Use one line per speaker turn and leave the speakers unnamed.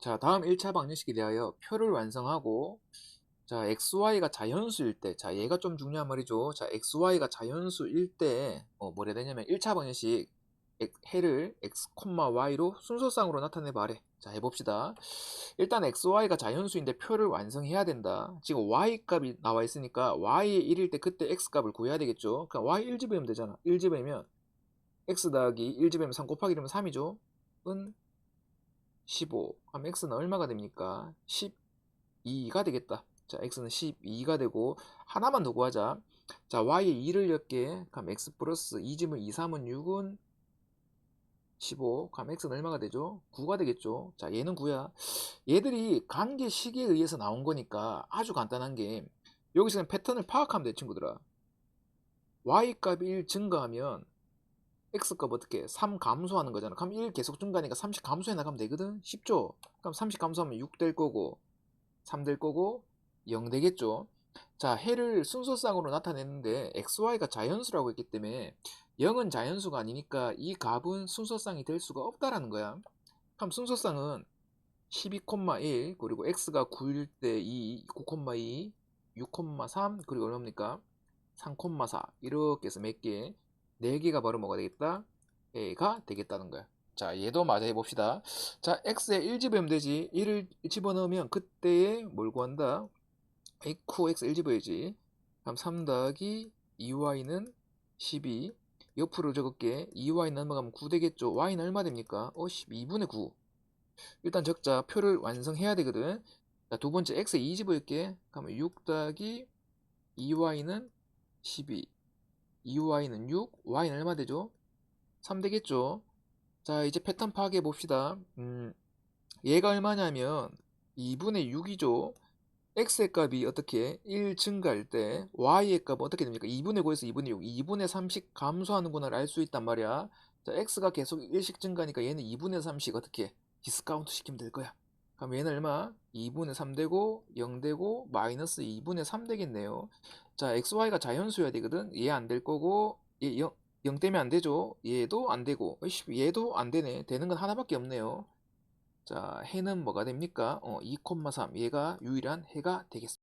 자, 다음 1차 방정식에 대하여 표를 완성하고 자, xy가 자연수일 때, 자, 얘가 좀 중요한 말이죠. 자, xy가 자연수일 때, 어, 뭐래 되냐면 1차 방정식 엑- 해를 x, y로 순서상으로 나타내 봐래. 자, 해봅시다. 일단 xy가 자연수인데 표를 완성해야 된다. 지금 y 값이 나와 있으니까 y의 1일 때 그때 x 값을 구해야 되겠죠. 그럼 y 1집으면 되잖아. 1집으면 x 더하기 1집으면 3 곱하기 이러면 3이죠. 은 15. 그럼 x는 얼마가 됩니까? 12가 되겠다. 자, x는 12가 되고 하나만 더 구하자. 자, y에 2를 엮게. 그럼 x 플러스 2집은 2, 3은 6은 15. 그럼 x는 얼마가 되죠? 9가 되겠죠. 자, 얘는 9야. 얘들이 관계식에 의해서 나온 거니까 아주 간단한 게 여기서는 패턴을 파악하면 돼, 친구들아. y 값이 1 증가하면 x 값 어떻게 3 감소하는 거잖아. 그럼 1 계속 증가하니까 30 감소해 나가면 되거든. 쉽죠? 그럼 30 감소하면 6 될 거고 3 될 거고 0 되겠죠. 자, 해를 순서상으로 나타냈는데 xy가 자연수라고 했기 때문에 0은 자연수가 아니니까 이 값은 순서상이 될 수가 없다라는 거야. 그럼 순서상은 12,1 그리고 x가 9일 때 2, 9,2, 6,3 그리고 얼마입니까? 3,4 이렇게 해서 몇 개? 4개가 바로 뭐가 되겠다? A가 되겠다는 거야. 자, 얘도 마저 해봅시다. 자, X에 1 집으면 되지. 1을 집어넣으면 그때에 뭘 구한다? X, X 1 집어야지. 그럼 3 더하기 2Y는 12. 옆으로 적을게. 2Y는 넘어가면 9 되겠죠? Y는 얼마 됩니까? 어, 12분의 9. 일단 적자, 표를 완성해야 되거든. 자, 두 번째 X에 2 집어올게. 그러면 6 더하기 2Y는 12. 2y는 6, y는 얼마 되죠? 3 되겠죠? 자, 이제 패턴 파악해 봅시다. 음, 얘가 얼마냐면 2분의 6이죠. x의 값이 어떻게 1 증가할 때 y의 값은 어떻게 됩니까? 2분의 9에서 2분의 6, 2분의 3씩 감소하는구나를 알 수 있단 말이야. 자, x가 계속 1씩 증가하니까 얘는 2분의 3씩 어떻게 디스카운트 시키면 될 거야. 그럼 얘는 얼마? 2분의 3 되고 0 되고 마이너스 2분의 3 되겠네요. 자, xy가 자연수여야 되거든. 얘 안 될 거고 얘 0, 0 되면 안 되죠. 얘도 안 되고 얘도 안 되네. 되는 건 하나밖에 없네요. 자, 해는 뭐가 됩니까? 어, 2,3 얘가 유일한 해가 되겠습니다.